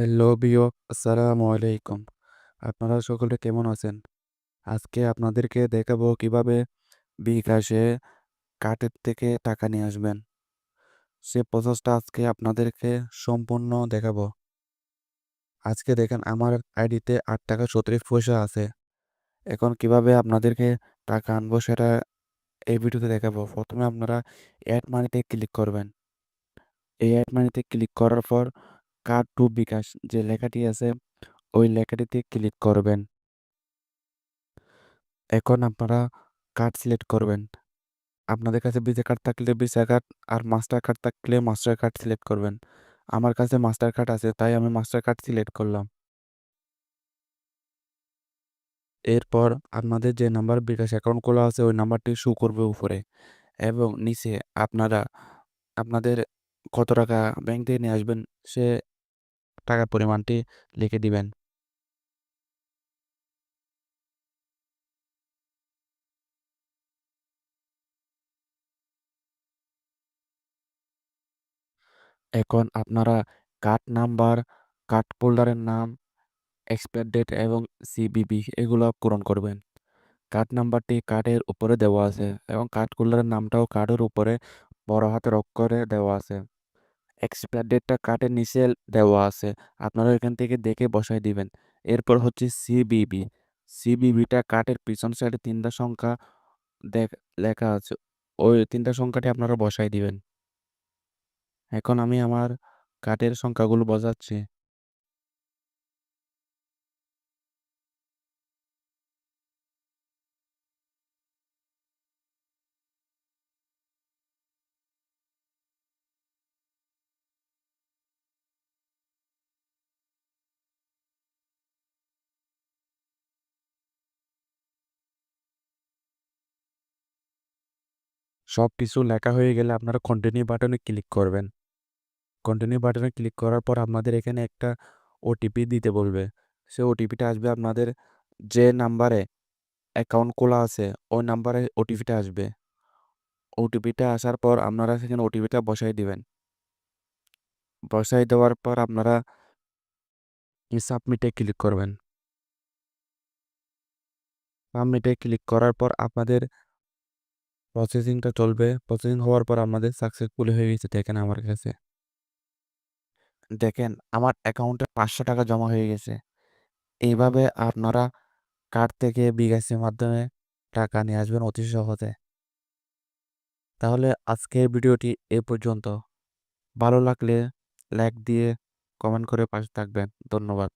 Hello বিয় আসসালামু আলাইকুম। আপনারা সকলে কেমন আছেন? আজকে আপনাদেরকে দেখাবো কীভাবে বিকাশে কার্ডের থেকে টাকা নিয়ে আসবেন। সে প্রসেসটা আজকে আপনাদেরকে সম্পূর্ণ দেখাবো। আজকে দেখেন আমার আইডিতে আট টাকা চৌত্রিশ পয়সা আছে। এখন কীভাবে আপনাদেরকে টাকা আনব সেটা এই ভিডিওতে দেখাবো। প্রথমে আপনারা অ্যাড মানিতে ক্লিক করবেন। এই অ্যাড মানিতে ক্লিক করার পর কার্ড টু বিকাশ যে লেখাটি আছে, ওই লেখাটিতে ক্লিক করবেন। এখন আপনারা কার্ড সিলেক্ট করবেন। আপনাদের কাছে ভিসা কার্ড থাকলে ভিসা কার্ড আর মাস্টার কার্ড থাকলে মাস্টার কার্ড সিলেক্ট করবেন। আমার কাছে মাস্টার কার্ড আছে, তাই আমি মাস্টার কার্ড সিলেক্ট করলাম। এরপর আপনাদের যে নাম্বার বিকাশ অ্যাকাউন্ট খোলা আছে, ওই নাম্বারটি শু করবে উপরে। এবং নিচে আপনারা, আপনাদের কত টাকা ব্যাংক থেকে নিয়ে আসবেন, সে টাকার পরিমাণটি লিখে দিবেন। এখন আপনারা কার্ড নাম্বার কার্ড হোল্ডারের নাম এক্সপায়ার ডেট এবং সিবিবি এগুলো পূরণ করবেন। কার্ড নাম্বারটি কার্ডের উপরে দেওয়া আছে এবং কার্ড হোল্ডারের নামটাও কার্ডের উপরে বড় হাতের অক্ষরে দেওয়া আছে। এক্সপায়ার ডেটটা কার্ডের নিচে দেওয়া আছে। আপনারা এখান থেকে দেখে বসাই দিবেন। এরপর হচ্ছে সিবিবি সিবিবিটা কার্ডের পিছন সাইডে তিনটা সংখ্যা দেখ, লেখা আছে। ওই তিনটা সংখ্যাটি আপনারা বসাই দিবেন। এখন আমি আমার কার্ডের সংখ্যাগুলো বসাচ্ছি। সব কিছু লেখা হয়ে গেলে আপনারা কন্টিনিউ বাটনে ক্লিক করবেন। কন্টিনিউ বাটনে ক্লিক করার পর আপনাদের এখানে একটা ওটিপি দিতে বলবে। সে ওটিপিটা আসবে আপনাদের যে নাম্বারে অ্যাকাউন্ট খোলা আছে, ওই নাম্বারে ওটিপিটা আসবে। ওটিপিটা আসার পর আপনারা সেখানে ওটিপিটা বসাই দিবেন। বসাই দেওয়ার পর আপনারা সাবমিটে ক্লিক করবেন। সাবমিটে ক্লিক করার পর আপনাদের প্রসেসিংটা চলবে। প্রসেসিং হওয়ার পর আমাদের সাকসেসফুল হয়ে গেছে, দেখেন আমার কাছে। দেখেন, আমার অ্যাকাউন্টে পাঁচশো টাকা জমা হয়ে গেছে। এইভাবে আপনারা কার্ড থেকে বিকাশের মাধ্যমে টাকা নিয়ে আসবেন অতি সহজে। তাহলে আজকের ভিডিওটি এ পর্যন্ত। ভালো লাগলে লাইক দিয়ে কমেন্ট করে পাশে থাকবেন। ধন্যবাদ।